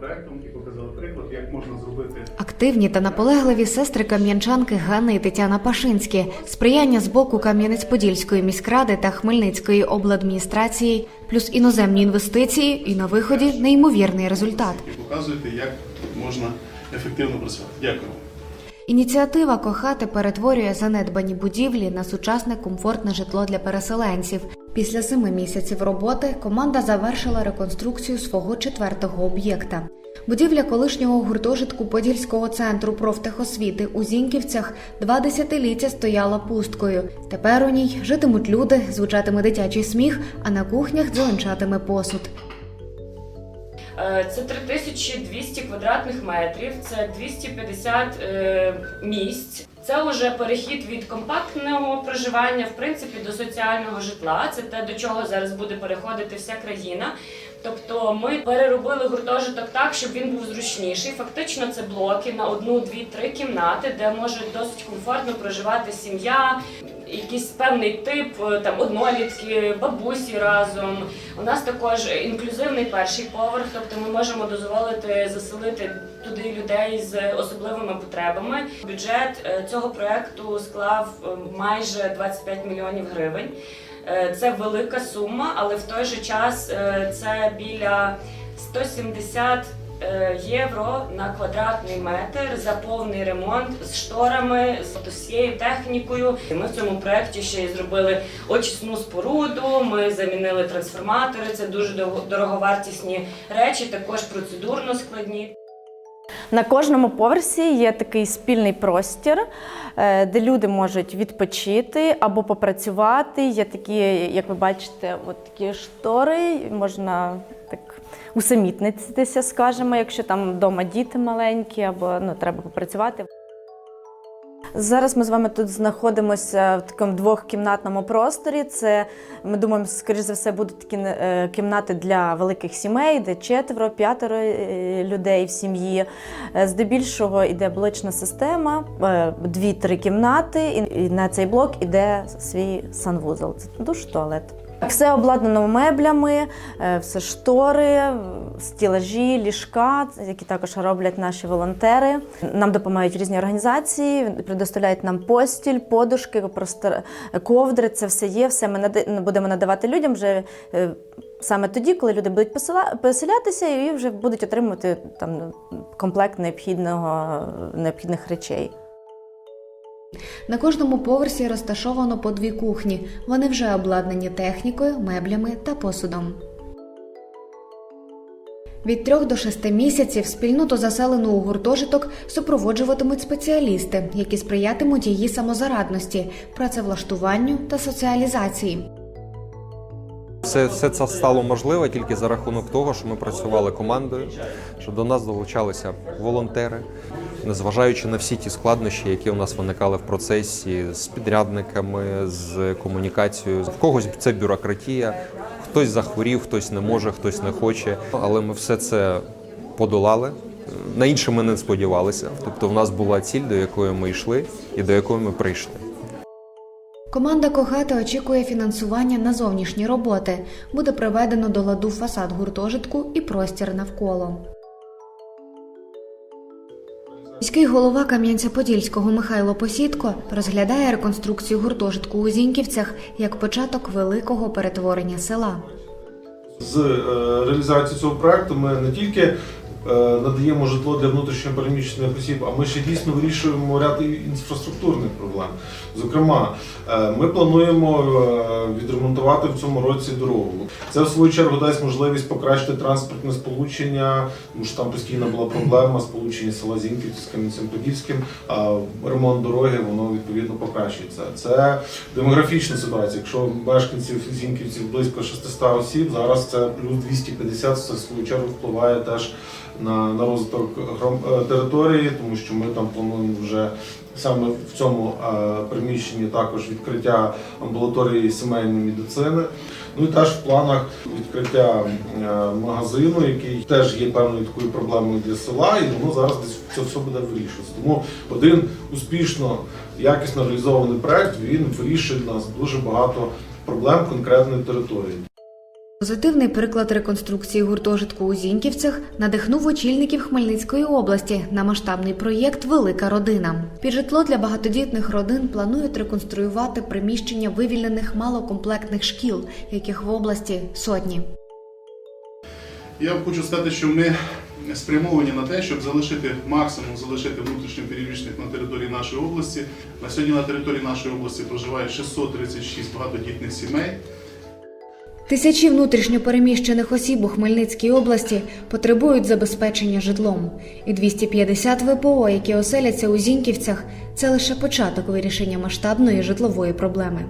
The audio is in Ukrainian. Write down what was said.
проектом і показали приклад, як можна зробити Активні та наполегливі сестри кам'янчанки Ганна і Тетяна Пашинські, сприяння з боку Кам'янець-Подільської міськради та Хмельницької обладміністрації, плюс іноземні інвестиції, і на виході неймовірний результат. і показуєте, як можна ефективно працювати. Дякую. Ініціатива кохати перетворює занедбані будівлі на сучасне комфортне житло для переселенців. Після семи місяців роботи команда завершила реконструкцію свого четвертого об'єкта. Будівля колишнього гуртожитку Подільського центру профтехосвіти у Зіньківцях два десятиліття стояла пусткою. Тепер у ній житимуть люди, звучатиме дитячий сміх, а на кухнях дзеленчатиме посуд. Е, Це 3200 квадратних метрів, це 250 е, місць. Це вже перехід від компактного проживання, в принципі, до соціального житла. Це те, до чого зараз буде переходити вся країна. Тобто ми переробили гуртожиток так, щоб він був зручніший. Фактично, це блоки на одну, дві, три кімнати, де може досить комфортно проживати сім'я, якийсь певний тип е, там однолітки, бабусі разом. У нас також інклюзивний перший поверх, тобто ми можемо дозволити заселити туди людей з особливими потребами. Бюджет е, цього проекту склав е, майже 25 мільйонів гривень. Це велика сума, але в той же час це біля 170 е, євро на квадратний метр за повний ремонт з шторами, з усією технікою. Ми в цьому проєкті ще й зробили очисну споруду. Ми замінили трансформатори. Це дуже дороговартісні речі, також процедурно складні. На кожному поверсі є такий спільний простір, е, де люди можуть відпочити або попрацювати. Є такі, як ви бачите, от такі штори, можна усамітнитися, скажімо, якщо там вдома діти маленькі, або ну, треба попрацювати. Зараз ми з вами тут знаходимося в такому двохкімнатному просторі. Це ми думаємо, скоріш за все, будуть такі е, кімнати для великих сімей, де четверо, п'ятеро е, людей в сім'ї. Е, Здебільшого йде блочна система, дві-три кімнати, і на цей блок іде свій санвузол. Це душ, туалет. Все обладнано меблями, е, все штори, стілажі, ліжка, які також роблять наші волонтери. Нам допомагають різні організації, предоставляють нам постіль, подушки, просто ковдри. Це все є. Все ми будемо надавати людям вже е, саме тоді, коли люди будуть поселятися і вже будуть отримувати там комплект необхідного необхідних речей. На кожному поверсі розташовано по дві кухні. Вони вже обладнані технікою, меблями та посудом. Від трьох до шести місяців спільноту заселену у гуртожиток супроводжуватимуть спеціалісти, які сприятимуть її самозарадності, працевлаштуванню та соціалізації. Все, все це стало можливо тільки за рахунок того, що ми працювали командою, що до нас долучалися волонтери, незважаючи на всі ті складнощі, які у нас виникали в процесі з підрядниками, з комунікацією. В когось це бюрократія, хтось захворів, хтось не може, хтось не хоче. Але ми все це подолали. На інше ми не сподівалися. Тобто, в нас була ціль, до якої ми йшли, і до якої ми прийшли. Команда Кохати очікує фінансування на зовнішні роботи. Буде приведено до ладу фасад гуртожитку і простір навколо. Міський голова Кам'янця-Подільського Михайло Посідко розглядає реконструкцію гуртожитку у Зіньківцях як початок великого перетворення села. З е, реалізацією цього проекту ми не тільки надаємо житло для внутрішньопереміщених осіб, а ми ще дійсно вирішуємо ряд інфраструктурних проблем. Зокрема, е, ми плануємо е, відремонтувати в цьому році дорогу. Це в свою чергу дасть можливість покращити транспортне сполучення, тому що там постійно була проблема сполучення села Зінківці з Кам'янцем-Подільським. А ремонт дороги воно відповідно покращується. Це демографічна ситуація. Якщо мешканців Зінківців близько 600 осіб, зараз це плюс 250, це в свою чергу впливає теж на, на розвиток е, території, тому що ми там плануємо вже саме в цьому е, приміщенні також відкриття амбулаторії сімейної медицини. Ну і теж в планах відкриття е, магазину, який теж є певною такою проблемою для села, і воно зараз десь це все буде вирішуватися. Тому один успішно якісно реалізований проект він вирішує для нас дуже багато проблем конкретної території. Позитивний приклад реконструкції гуртожитку у Зіньківцях надихнув очільників Хмельницької області на масштабний проєкт Велика родина. Під житло для багатодітних родин планують реконструювати приміщення вивільнених малокомплектних шкіл, яких в області сотні. Я хочу сказати, що ми спрямовані на те, щоб залишити максимум залишити внутрішньо переміщених на території нашої області. На сьогодні на території нашої області проживає 636 багатодітних сімей. Тисячі внутрішньо переміщених осіб у Хмельницькій області потребують забезпечення житлом, і 250 ВПО, які оселяться у Зіньківцях, це лише початок вирішення масштабної житлової проблеми.